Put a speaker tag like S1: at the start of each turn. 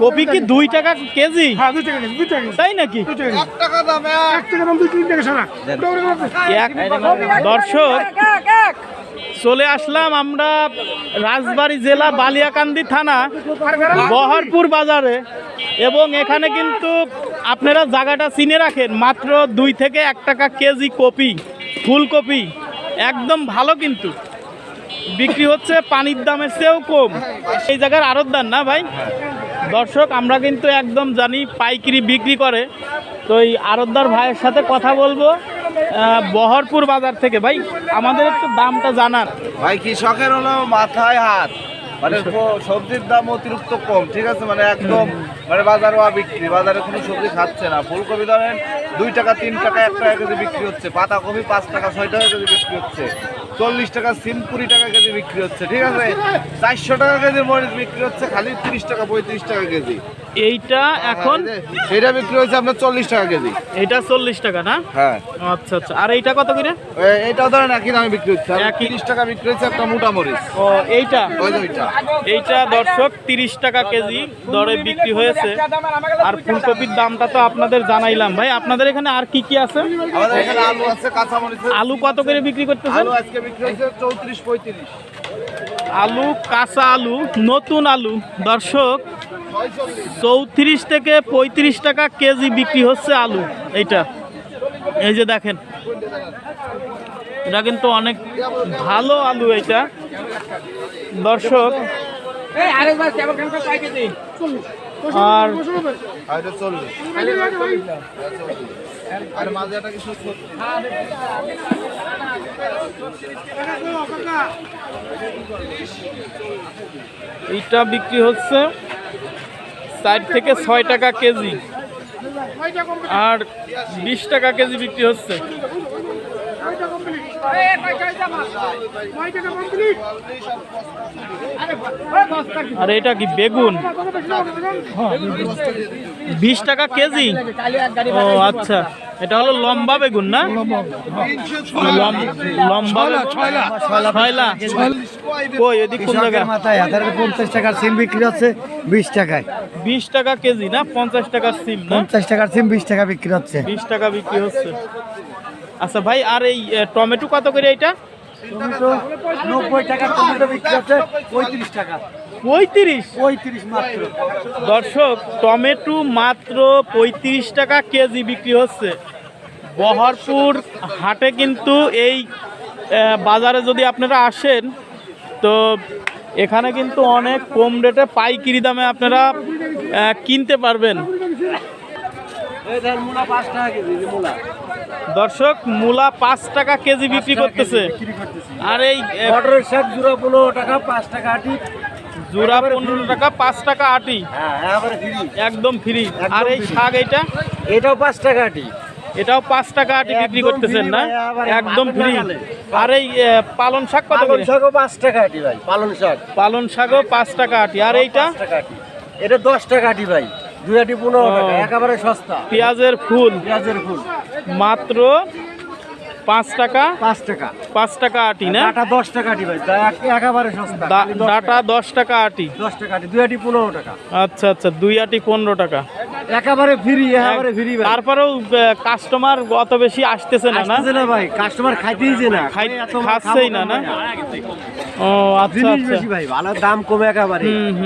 S1: Copy কি দুই টাকা কেজি?
S2: হ্যাঁ দুই টাকা কেজি দুই টাকা
S1: তাই নাকি?
S2: এক টাকা দাম এক। টাকা দাম দুই তিন টাকা সারা।
S1: দর্শক চলে আসলাম আমরা রাজবাড়ী জেলা বালিয়াকান্দি থানা বহরপুর বাজারে। এবং এখানে কিন্তু আপনারা জায়গাটা চিনে রাখেন মাত্র দুই থেকে এক টাকা কেজি কপি ফুলকপি। একদম ভালো কিন্তু। বিক্রি হচ্ছে পানির দামের চেয়েও কম। এই জায়গার আড়তদার না ভাই? দর্শক, আমরা কিন্তু একদম জানি পাইকারি বিক্রি করে। তো এই আড়তদার ভাইয়ের সাথে কথা বলব বহরপুর বাজার থেকে। ভাই, আমাদের একটু দামটা জানার
S3: ভাই, কৃষকের হলো মাথায় হাত। মানে সবজির দাম অতিরিক্ত কম, ঠিক আছে? মানে একদম মানে বাজার বিক্রি, বাজারে কোনো সবজি খাচ্ছে না। ফুলকপি ধরেন, দুই টাকা, তিন টাকা, এক টাকা কেজি বিক্রি হচ্ছে। পাতাকপি পাঁচ টাকা, ছয় টাকা কেজি বিক্রি হচ্ছে। চল্লিশ টাকা সিম কুড়ি টাকা কেজি বিক্রি হচ্ছে, ঠিক আছে? চারশো টাকা কেজি মরিচ বিক্রি হচ্ছে, খালি তিরিশ টাকা, পঁয়ত্রিশ টাকা কেজি।
S1: এইটা এখন
S3: সেটা বিক্রি হচ্ছে আপনার চল্লিশ টাকা কেজি।
S1: এটা চল্লিশ টাকা না?
S3: হ্যাঁ।
S1: আচ্ছা আচ্ছা। আর এইটা কত করে?
S3: এ- এটাও ধরেন একই দামে বিক্রি হচ্ছে। তিরিশ টাকা বিক্রি হচ্ছে একটা মোটা মরিচ।
S1: ও এইটা? এইটা দর্শক তিরিশ টাকা কেজি দরে বিক্রি হয়েছে। আর ফুলকপির দামটা তো আপনাদের জানাইলাম। ভাই আপনাদের এখানে আর কি কি আছে?
S3: আলু আছে কাঁচা মরিচ
S1: আলু কত করে বিক্রি করতেছেন?
S3: আলু আজকে বিক্রি হচ্ছে চৌত্রিশ পঁয়ত্রিশ।
S1: আলু, কাঁচা আলু, নতুন আলু। দর্শক, চৌত্রিশ থেকে পঁয়ত্রিশ টাকা কেজি বিক্রি হচ্ছে আলু, এইটা। এই যে দেখেন, এটা কিন্তু অনেক ভালো আলু এটা দর্শক আর
S3: কিছু
S1: এইটা বিক্রি হচ্ছে ষাট থেকে ছয় টাকা কেজি। আর বিশ টাকা কেজি বিক্রি হচ্ছে। আর এটা কি বেগুন? বিশ টাকা কেজি? ও আচ্ছা। এটা হলো লম্বা বেগুন না? লম- লম্বা ছয়লা কই এদিক কোন জায়গা
S4: মাথায় হাজার পঞ্চাশ টাকার সিম বিক্রি হচ্ছে বিশ টাকায়।
S1: বিশ টাকা কেজি না? পঞ্চাশ টাকার সিম
S4: পঞ্চাশ টাকার সিম বিশ টাকা বিক্রি হচ্ছে।
S1: বিশ টাকা বিক্রি হচ্ছে। আচ্ছা ভাই আর এই টমেটো কত করে এইটা
S4: টমেটো নব্বই টাকা টমেটো বিক্রি হচ্ছে পঁয়ত্রিশ টাকা।
S1: পঁয়ত্রিশ?
S4: পঁয়ত্রিশ
S1: দর্শক টমেটো মাত্র পঁয়ত্রিশ টাকা কেজি বিক্রি হচ্ছে। বহরপুর হাটে কিন্তু এই বাজারে যদি আপনারা আসেন তো এখানে কিন্তু অনেক কম রেটে পাইকিরি দামে আপনারা কিনতে পারবেন। দর্শক মূলা পাঁচ টাকা কেজি বিক্রি করতেছে। আর এই
S4: মটরের শাক জোড়া পনেরো টাকা পাঁচ টাকা আটি।
S1: জোড়া পনেরো টাকা পাঁচ টাকা আটি।
S4: হ্যাঁ
S1: একদম ফ্রি আর এই শাক এইটা?
S4: এটাও পাঁচ টাকা আটি।
S1: এটাও পাঁচ টাকা আটি বিক্রি করতেছেন না? একদম ফ্রি আর এই পালন শাক কত
S4: পালন শাকও পাঁচ টাকা আটি ভাই পালন শাক।
S1: পালন শাকও পাঁচ টাকা আটি। আর এইটা?
S4: এটা দশ টাকা আটি ভাই দুই আটি পনেরো টাকা একেবারে সস্তা।
S1: পেঁয়াজের ফুল।
S4: পেঁয়াজের ফুল।
S1: মাত্র পাঁচ টাকা?
S4: পাঁচ টাকা।
S1: পাঁচ টাকা আটি না?
S4: ডাটা দশ টাকা আটি ভাই একেবারে সস্তা
S1: ডাটা দশ টাকা আটি।
S4: দশ টাকা আটি দুই আটি পনেরো টাকা।
S1: আচ্ছা আচ্ছা দুই আটি পনেরো টাকা।
S4: একেবারে ফ্রি একেবারে ফ্রি ভাই।
S1: তারপরেও কাস্টমার অত বেশি আসতেছে না না?
S4: আসতেছে না ভাই কাস্টমার খাইতেই যে না।
S1: খাই
S4: এত
S1: খাচ্ছেই না না? ও আচ্ছা আচ্ছা।
S4: বেশি ভাই ভালো দাম কমে একেবারে।
S1: হুম হুম।